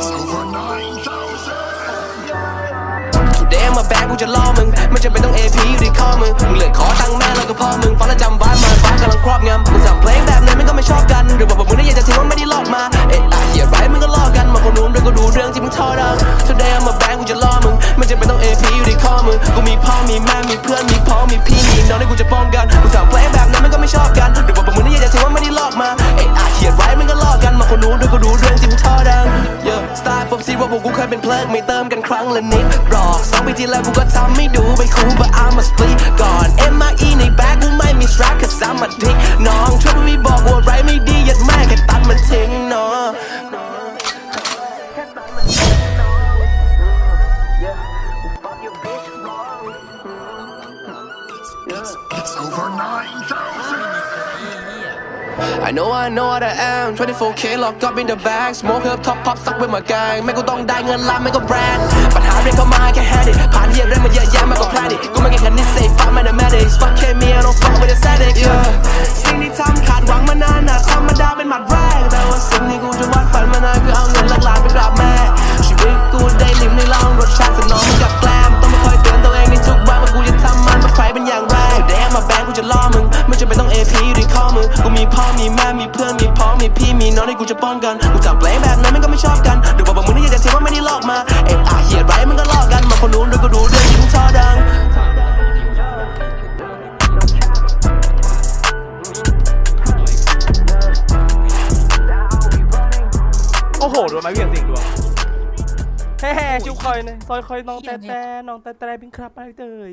It's เดมมาแบกกูจะล้อมึง ไม่จำเป็นต้อง AP อยู่ในข้อมึง มึงเลยขอตั้งแม่แล้วก็พ่อมึงฟังแล้วจำไว้มาฟ้ากำลังครอบงำกูสั่งเพลงแบบนั้นมันก็ไม่ชอบกัน หรือบอกว่ามึงได้อยากจะทิ้งว่าไม่ได้ลอกมา เอ็ดอะเหี้ยไรมึงก็ลอกกันมาคนนู้นด้วยก็ดูเรื่องที่มึงทอดัง Today มาแบงกูจะล้อมึง ไม่จำเป็นต้อง AP อยู่ในข้อมึง กูมีพ่อมีแม่มีเพื่อนมีพ้องมีพี่มีน้องที่กูจะป้องกันกูสั่งเพลงแบบนั้น Style ผมซีว่าพวกกูเคยเป็นเพลิงไม่เติมกันครั้งละนิดหรอกสองปีที่แล้วกูก็ทำไม่ดูไม่คูล but I'm a split ก่อน MIE ในแบ็คกูไม่มี strap ค cause I'm a dick น้องช่วยไม่บอกว่าไรไม่ดียัดแม่แค่ตัดมันทิ้งเนาะ I know I know what I am 24k หลอกก็บินเดอะแบ็กสโมกเฮิร์บท็อปพ็อปซักเวมาแกงไม่กูต้องได้เงินล้านไม่ก็แบรนด์ปัญหาเรียกเข้ามาแค่แฮนดิผ่านเหี้ยเรื่องมาเยอะแยะมากกว่าแพลนดิกูไม่ ข้อมือกูมีพ่อมีแม่มีเพื่อนมีพ้องมีพี่มีน้องที่กูจะป้องกันกูจับเพลงแบบนั้นมันก็ไม่ชอบกันหรือบอกว่ามึงนี่อยากจะเทียว่าไม่ได้หลอกมาเอ็ดอะเหียดไรมันก็ลอกกันมาคนนู้นด้วยก็ดูเรื่องที่มึงทอดังโอ้โหโดนไม้เบี่ยงสิงดวงเฮ้ๆชุบคอยหนะซอยคอยน้องแต่แต่น้องแต่แต่เป็นครับไปเตย